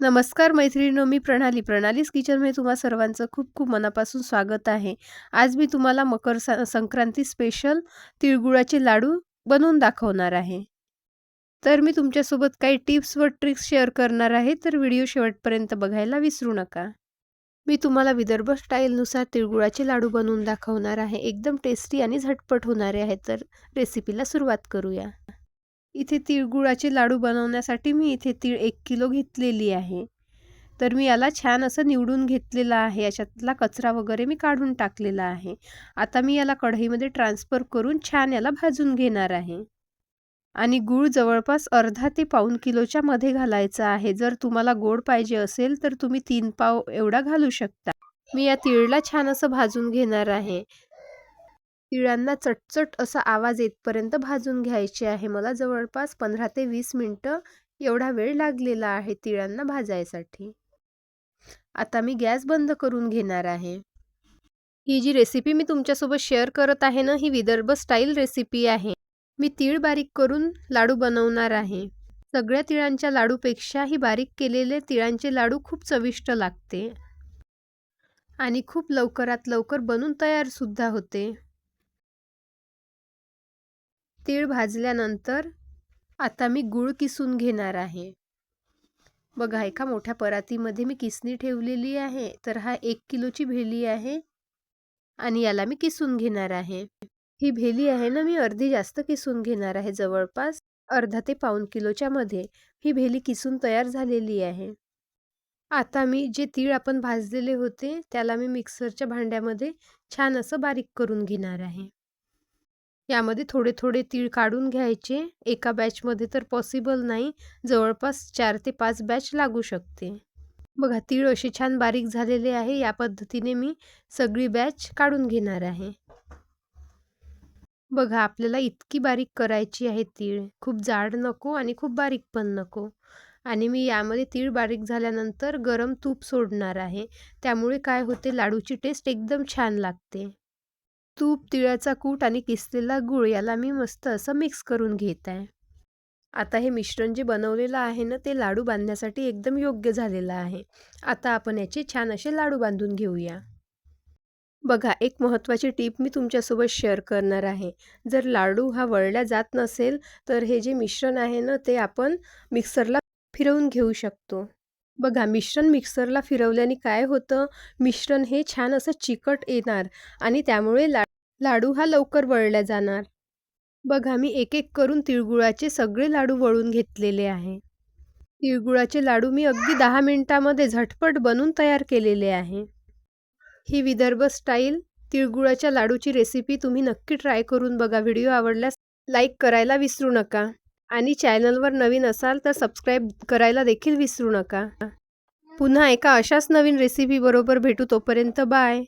नमस्कार मैत्रिणीनो मी प्रणाली. प्रणालीस किचनमध्ये तुम्हा सर्वांचं खूप खूप मनापासून स्वागत आहे. आज मी तुम्हाला मकर संक्रांती स्पेशल तिळगुळाचे लाडू बनवून दाखवणार आहे. तर मी तुमच्यासोबत काही टिप्स व ट्रिक्स शेअर करणार आहे तर व्हिडिओ शेवटपर्यंत बघायला विसरू नका. मी तुम्हाला विदर्भ स्टाईलनुसार तिळगुळाचे लाडू बनवून दाखवणार आहे. एकदम टेस्टी आणि झटपट होणारे आहेत तर रेसिपीला सुरुवात करूया. इथे तिळगुळाचे लाडू बनवण्यासाठी मी इथे तीळ एक किलो घेतलेली आहे. तर मी याला छान असं निवडून घेतलेलं आहे. याच्यातला कचरा वगैरे मी काढून टाकलेला आहे. आता मी याला कढईमध्ये ट्रान्सफर करून छान याला भाजून घेणार आहे. आणि गूळ जवळपास अर्धा ते पाऊन किलोच्या मध्ये घालायचा आहे. जर तुम्हाला गोड पाहिजे असेल तर तुम्ही तीन पाव एवढा घालू शकता. मी या तिळला छान असं भाजून घेणार आहे. तिळांना चटचट असा आवाज येतपर्यंत भाजून घ्यायचे आहे. मला जवळपास पंधरा ते वीस मिनटं एवढा वेळ लागलेला आहे तिळांना भाजायसाठी. आता मी गॅस बंद करून घेणार आहे. ही जी रेसिपी मी तुमच्यासोबत शेअर करत आहे ना ही विदर्भ स्टाईल रेसिपी आहे. मी तीळ बारीक करून लाडू बनवणार आहे. सगळ्या तिळांच्या लाडूपेक्षा ही बारीक केलेले तिळांचे लाडू खूप चविष्ट लागते. आणि खूप लवकरात लवकर बनून तयार सुद्धा होते. तीळ भाजल्यानंतर आता मी गूळ किसून घेणार आहे. बघा एका मोठ्या परातीमध्ये मी किसणी ठेवलेली आहे तर हा एक किलोची भेली आहे आणि याला मी किसून घेणार आहे. ही भेली आहे ना मी अर्धी जास्त किसून घेणार आहे जवळपास अर्धा ते पाऊन किलोच्या मध्ये. ही भेली किसून तयार झालेली आहे. आता मी जे तीळ आपण भाजलेले होते त्याला मी मिक्सरच्या भांड्यामध्ये छान असं बारीक करून घेणार आहे. यामध्ये थोडे थोडे तीळ काढून घ्यायचे. एका बॅचमध्ये तर पॉसिबल नाही. जवळपास चार ते पाच बॅच लागू शकते. बघा तीळ असे छान बारीक झालेले आहे. या पद्धतीने मी सगळी बॅच काढून घेणार आहे. बघा आपल्याला इतकी बारीक करायची आहे तीळ. खूप जाड नको आणि खूप बारीक पण नको. आणि मी यामध्ये तीळ बारीक झाल्यानंतर गरम तूप सोडणार आहे. त्यामुळे काय होते? लाडूची टेस्ट एकदम छान लागते. तूप तिळाचा कूट आणि किसलेला गूळ याला मी मस्त असं मिक्स करून घेत आहे. आता हे मिश्रण जे बनवलेलं आहे ना ते लाडू बांधण्यासाठी एकदम योग्य झालेलं आहे. आता आपण याचे छान असे लाडू बांधून घेऊया. बघा एक महत्त्वाची टीप मी तुमच्यासोबत शेअर करणार आहे. जर लाडू हा वळल्या जात नसेल तर हे जे मिश्रण आहे ना ते आपण मिक्सरला फिरवून घेऊ शकतो. बघा मिश्रण मिक्सरला फिरवल्याने काय होतं? मिश्रण हे छान असं चिकट येणार आणि त्यामुळे ला लाडू हा लवकर वळला जाणार. बघा मी एक एक करून तिळगुळाचे सगळे लाडू वळून घेतलेले आहे. तिळगुळाचे लाडू मी अगदी दहा मिनिटामध्ये झटपट बनवून तयार केलेले आहे. ही विदर्भ स्टाईल तिळगुळाच्या लाडूची रेसिपी तुम्ही नक्की ट्राय करून बघा. व्हिडिओ आवडल्यास लाईक करायला विसरू नका. आणि चॅनलवर नवीन असाल तर सबस्क्राईब करायला देखील विसरू नका. पुन्हा एका अशाच नवीन रेसिपीबरोबर भेटू तोपर्यंत बाय.